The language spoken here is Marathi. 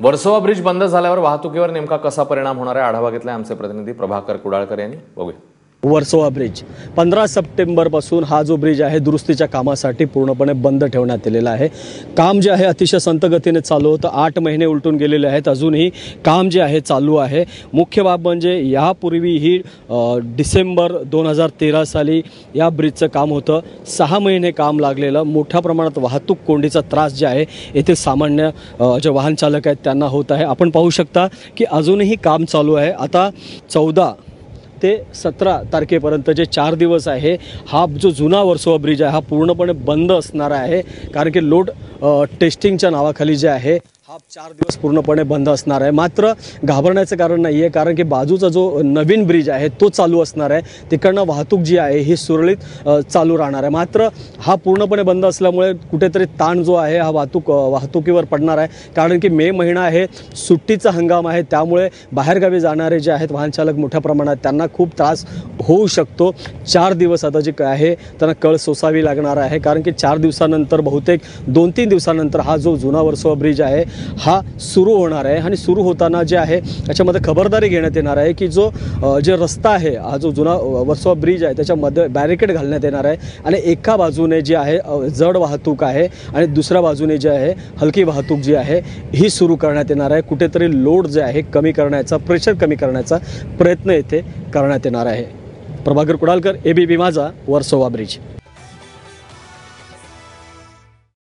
वर्सोवा ब्रिज बंद झाल्यावर वाहतुकीवर नेमका कसा परिणाम होणार आहे? आढावा घेतलाय आमचे प्रतिनिधी प्रभाकर कुडाळकर यांनी. बघूया. वर्सोवा ब्रिज. पंधरा सप्टेंबरपासून हा जो ब्रिज आहे दुरुस्तीच्या कामासाठी पूर्णपणे बंद ठेवण्यात आलेला आहे. काम जे आहे अतिशय संतगतीने चालू होतं. आठ महिने उलटून गेलेले आहेत. अजूनही काम जे आहे चालू आहे. मुख्य बाब म्हणजे यापूर्वी ही डिसेंबर दोन हजार तेरा साली या ब्रिजचं काम होतं. सहा महिने काम लागलेलं. मोठ्या प्रमाणात वाहतूक कोंडीचा त्रास जे आहे येथील सामान्य जे वाहन चालक आहेत त्यांना होत आहे. आपण पाहू शकता की अजूनही काम चालू आहे. आता चौदा ते सतरा तारखेपर्यंत जे चार दिवस आहे हा जो जुना वर्सोवा ब्रिज आहे हा पूर्णपणे बंद असणार आहे. कारण की लोड टेस्टिंगच्या नावाखाली जे आहे हा चार दिवस पूर्णपणे बंद असणार आहे. मात्र घाबरण्याचं कारण नाही आहे कारण की बाजूचा जो नवीन ब्रिज आहे तो चालू असणार आहे. तिकडनं वाहतूक जी आहे ही सुरळीत चालू राहणार आहे. मात्र हा पूर्णपणे बंद असल्यामुळे कुठेतरी ताण जो आहे हा वाहतूक वाहतुकीवर पडणार आहे. कारण की मे महिना आहे सुट्टीचा हंगाम आहे त्यामुळे बाहेरगावी जाणारे जे आहेत वाहनचालक मोठ्या प्रमाणात त्यांना खूप त्रास होऊ शकतो. चार दिवस आता जे काय आहे त्यांना कळ सोसावी लागणार आहे. कारण की चार दिवसानंतर बहुतेक दोन तीन दिवसानंतर हा जो जुना वर्सोवा ब्रिज आहे हा सुरू होणार आहे आणि सुरू होताना जे आहे त्याच्यामध्ये खबरदारी घेण्यात येणार आहे की जो जे रस्ता आहे हा जो जुना वर्सोवा ब्रिज आहे त्याच्यामध्ये बॅरिकेड घालण्यात येणार आहे आणि एका बाजूने जे आहे जड वाहतूक आहे आणि दुसऱ्या बाजूने जे आहे हलकी वाहतूक जी आहे ही सुरू करण्यात येणार आहे. कुठेतरी लोड जे आहे कमी करण्याचा प्रेशर कमी करण्याचा प्रयत्न येथे करण्यात येणार आहे. प्रभाकर कुडालकर ए बी बी माझा वर्सोवा ब्रिज.